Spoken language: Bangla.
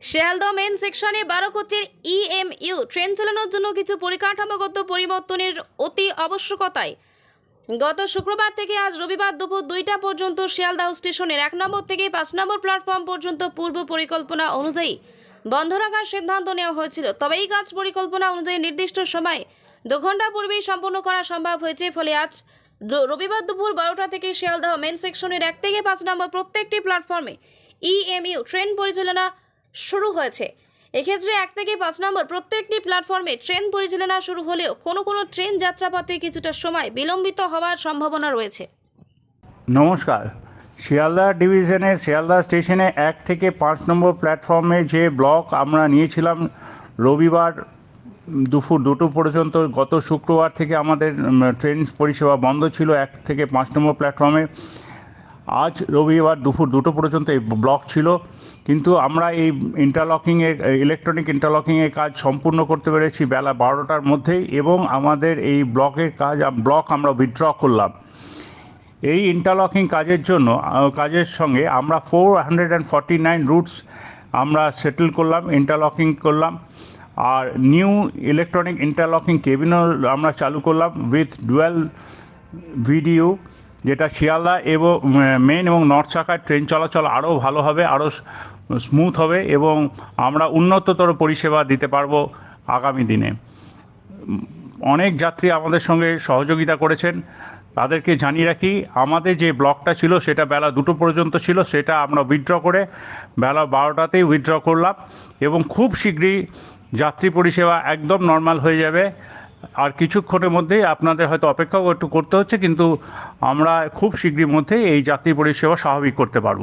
শিয়ালদহ মেন সেকশনে বারো কোচের ইএমইউ ট্রেন চালানোর জন্য কিছু পরিকাঠামোগত পরিবর্তনের অতি আবশ্যকতায় গত শুক্রবার থেকে আজ রবিবার দুপুর দুইটা পর্যন্ত শিয়ালদাহ স্টেশনের এক নম্বর থেকে পাঁচ নম্বর প্ল্যাটফর্ম পর্যন্ত পূর্ব পরিকল্পনা অনুযায়ী বন্ধ রাখার সিদ্ধান্ত নেওয়া হয়েছিল। তবে এই কাজ পরিকল্পনা অনুযায়ী নির্দিষ্ট সময় দু ঘণ্টা পূর্বেই সম্পন্ন করা সম্ভব হয়েছে। ফলে আজ রবিবার দুপুর বারোটা থেকে শিয়ালদাহ মেন সেকশনের এক থেকে পাঁচ নম্বর প্রত্যেকটি প্ল্যাটফর্মে ইএমইউ ট্রেন পরিচালনা শুরু হয়েছে। এক্ষেত্রে এক থেকে পাঁচ নম্বর, প্রত্যেকটি প্ল্যাটফর্মে ট্রেন পরিচালনা শুরু হলেও কোনো কোনো ট্রেন যাত্রাপথে কিছুটা সময় বিলম্বিত হওয়ার সম্ভাবনা রয়েছে। নমস্কার। শিয়ালদা ডিভিশনে, শিয়ালদা স্টেশনে এক থেকে পাঁচ নম্বর প্ল্যাটফর্মে যে ব্লক আমরা নিয়েছিলাম রবিবার দুপুর দুটো পর্যন্ত, গত শুক্রবার থেকে আমাদের ট্রেন পরিষেবা বন্ধ ছিল এক থেকে পাঁচ নম্বর প্ল্যাটফর্মে। আজ রবিবার দুপুর দুটো পর্যন্ত এই ব্লক ছিল। কিন্তু আমরা এই ইন্টারলকিংয়ের ইলেকট্রনিক ইন্টারলকিংয়ের কাজ সম্পূর্ণ করতে পেরেছি বেলা বারোটার মধ্যেই এবং আমাদের এই ব্লকের কাজ, ব্লক আমরা উইথড্র করলাম। এই ইন্টারলকিং কাজের জন্য কাজের সঙ্গে আমরা four hundred and forty nine routes আমরা সেটেল করলাম ইন্টারলকিং করলাম। আর নিউ ইলেকট্রনিক ইন্টারলকিং কেবিনও আমরা চালু করলাম উইথ ডুয়েল ভিডিও যেটা শিয়ালদা এবং মেন এবং নর্থ শাখার ট্রেন চলাচল আরও ভালো হবে আরও স্মুথ হবে এবং আমরা উন্নততর পরিষেবা দিতে পারব আগামী দিনে। অনেক যাত্রী আমাদের সঙ্গে সহযোগিতা করেছেন। তাদেরকে জানিয়ে রাখি, আমাদের যে ব্লকটা ছিল সেটা বেলা দুটো পর্যন্ত ছিল, সেটা আমরা উইথড্র করে বেলা বারোটাতেই উইথড্র করলাম এবং খুব শীঘ্রই যাত্রী পরিষেবা একদম নর্মাল হয়ে যাবে। আর কিছুক্ষণের মধ্যেই আপনাদের হয়তো অপেক্ষাও একটু করতে হচ্ছে, কিন্তু আমরা খুব শীঘ্রই মধ্যে এই যাত্রী পরিষেবা স্বাভাবিক করতে পারব।